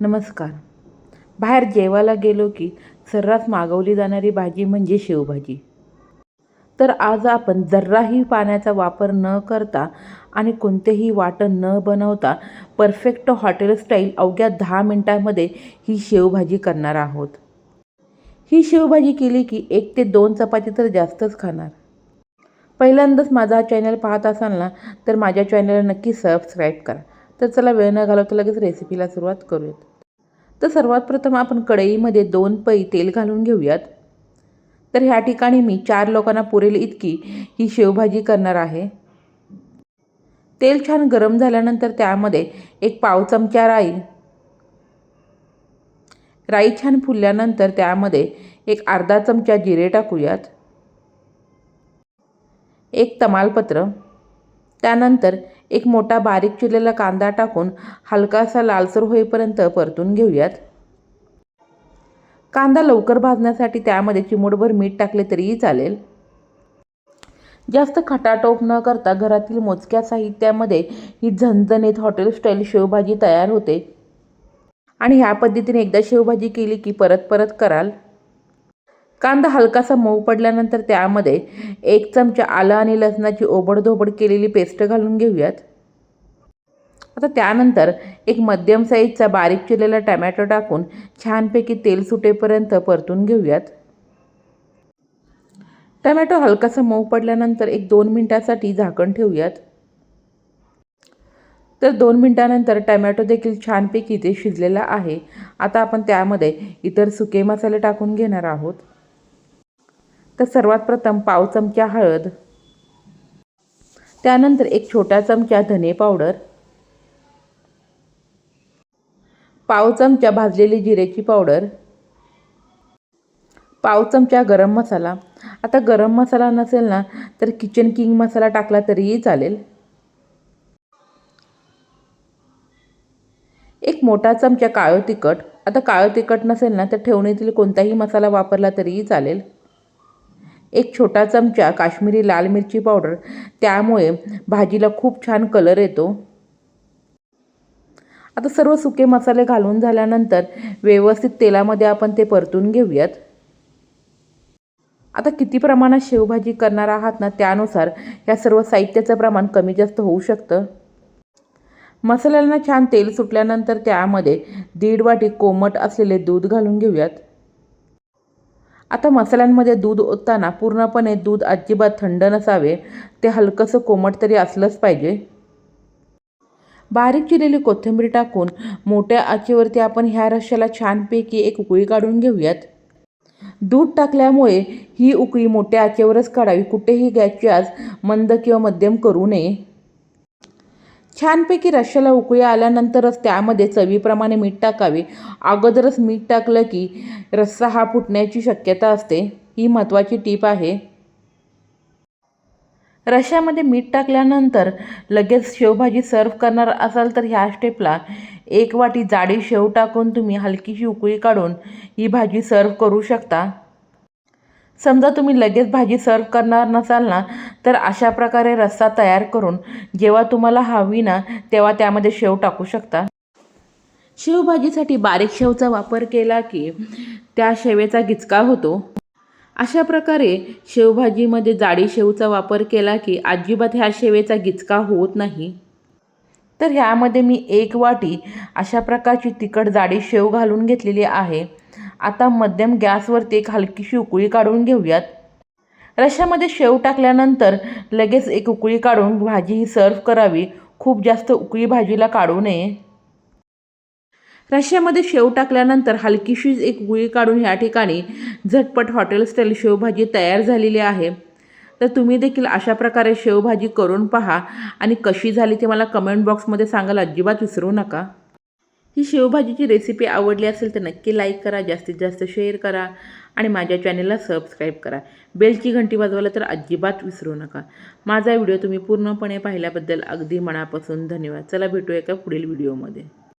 नमस्कार. बाहेर जेवायला गेलो की सर्रास मागवली जाणारी भाजी म्हणजे शेवभाजी. तर आज आपण जर्राही पाण्याचा वापर न करता आणि कोणतेही वाटण न बनवता परफेक्ट हॉटेल स्टाईल अवघ्या दहा मिनटामध्ये ही शेवभाजी करणार आहोत. ही शेवभाजी केली की एक ते दोन चपाती तर जास्तच खाणार. पहिल्यांदाच माझा चॅनल पाहत असाल ना तर माझ्या चॅनलला नक्की सबस्क्राईब करा. तर चला वेळ न घालवता लगेच रेसिपीला सुरुवात करूयात. तर सर्वात प्रथम आपण कढईमध्ये दोन पै तेल घालून घेऊयात. तर ह्या ठिकाणी मी चार लोकांना पुरेल इतकी ही शेवभाजी करणार आहे. तेल छान गरम झाल्यानंतर त्यामध्ये एक पाव चमचा राई. राई छान फुलल्यानंतर त्यामध्ये एक अर्धा चमचा जिरे टाकूयात. एक तमालपत्र. त्यानंतर एक मोठा बारीक चिरलेला कांदा टाकून हलकासा लालसर होईपर्यंत परतून घेऊयात. कांदा लवकर भाजण्यासाठी त्यामध्ये चिमूटभर मीठ टाकले तरीही चालेल. जास्त खटाटोप न करता घरातील मोजक्या साहित्यामध्ये ही झणझणीत हॉटेल स्टाईल शेवभाजी तयार होते. आणि ह्या पद्धतीने एकदा शेवभाजी केली की परत परत कराल. कांदा हलकासा मऊ पडल्यानंतर त्यामध्ये एक चमचा आलं आणि लसणाची ओबडधोबड केलेली पेस्ट घालून घेऊयात. आता त्यानंतर एक मध्यम साईजचा बारीक चिरलेला टमॅटो टाकून छानपैकी तेल सुटेपर्यंत परतून घेऊयात. टमॅटो हलकासा मऊ पडल्यानंतर एक दोन मिनटासाठी झाकण ठेवूयात. तर दोन मिनटानंतर टमॅटो देखील छानपैकी इथे शिजलेला आहे. आता आपण त्यामध्ये इतर सुके मसाले टाकून घेणार आहोत. तर सर्वात प्रथम पाव चमचा हळद. त्यानंतर एक छोटा चमचा धने पावडर. पाव चमचा भाजलेली जिरेची पावडर. पाव चमचा गरम मसाला. आता गरम मसाला नसेल ना तर किचन किंग मसाला टाकला तरीही चालेल. एक मोठा चमचा काळं तिखट. आता काळं तिखट नसेल ना तर ठेवणीतील कोणताही मसाला वापरला तरीही चालेल. एक छोटा चमचा काश्मीरी लाल मिरची पावडर. त्यामुळे भाजीला खूप छान कलर येतो. आता सर्व सुके मसाले घालून झाल्यानंतर व्यवस्थित तेलामध्ये आपण ते परतून घेऊयात. आता किती प्रमाणात शेवभाजी करणार आहात ना त्यानुसार या सर्व साहित्याचं प्रमाण कमी जास्त होऊ शकतं. मसाल्यांना छान तेल सुटल्यानंतर त्यामध्ये दीड वाटी कोमट असलेले दूध घालून घेऊयात. आता मसाल्यांमध्ये दूध ओतताना पूर्णपणे दूध अजिबात थंड नसावे ते हलकंसं कोमट तरी असलंच पाहिजे. बारीक चिरलेली कोथिंबीर टाकून मोठ्या आचेवरती आपण ह्या रश्याला छानपैकी एक उकळी काढून घेऊयात. दूध टाकल्यामुळे ही उकळी मोठ्या आचेवरच काढावी कुठेही गॅसची आज मंद किंवा मध्यम करू नये. छानपैकी रश्श्याला उकळी आल्यानंतरच त्यामध्ये चवीप्रमाणे मीठ टाकावे. अगोदरच मीठ टाकलं की रस्सा हा फुटण्याची शक्यता असते. ही महत्त्वाची टीप आहे. रश्श्यामध्ये मीठ टाकल्यानंतर लगेच शेवभाजी सर्व्ह करणार असाल तर ह्या स्टेपला एक वाटी जाडी शेव टाकून तुम्ही हलकीशी उकळी काढून ही भाजी सर्व्ह करू शकता. समजा तुम्ही लगेच भाजी सर्व करणार नसाल ना तर अशा प्रकारे रस्सा तयार करून जेव्हा तुम्हाला हवी ना तेव्हा त्यामध्ये शेव टाकू शकता. शेवभाजीसाठी बारीक शेवचा वापर केला की त्या शेवेचा गिचका होतो. अशा प्रकारे शेवभाजीमध्ये जाडी शेवचा वापर केला की अजिबात ह्या शेवेचा गिचका होत नाही. तर ह्यामध्ये मी एक वाटी अशा प्रकारची तिखट जाडी शेव घालून घेतलेली आहे. आता मध्यम गॅसवरती एक हलकीशी उकळी काढून घेऊयात. रश्श्यामध्ये शेव टाकल्यानंतर लगेच एक उकळी काढून भाजी ही सर्व करावी. खूप जास्त उकळी भाजीला काढू नये. रश्श्यामध्ये शेव टाकल्यानंतर हलकीशीच एक उकळी काढून ह्या ठिकाणी झटपट हॉटेल स्टाईल शेवभाजी तयार झालेली आहे. तर तुम्ही देखील अशा प्रकारे शेवभाजी करून पहा आणि कशी झाली ते मला कमेंट बॉक्समध्ये सांगायला अजिबात विसरू नका. ही शेवभाजीची रेसिपी आवडली असेल तर नक्की लाईक करा जास्तीत जास्त शेअर करा आणि माझ्या चॅनेलला सबस्क्राईब करा. बेलची घंटी वाजवायला तर अजिबात विसरू नका. माझा व्हिडिओ तुम्ही पूर्णपणे पाहिल्याबद्दल अगदी मनापासून धन्यवाद. चला भेटूया एका पुढील व्हिडिओमध्ये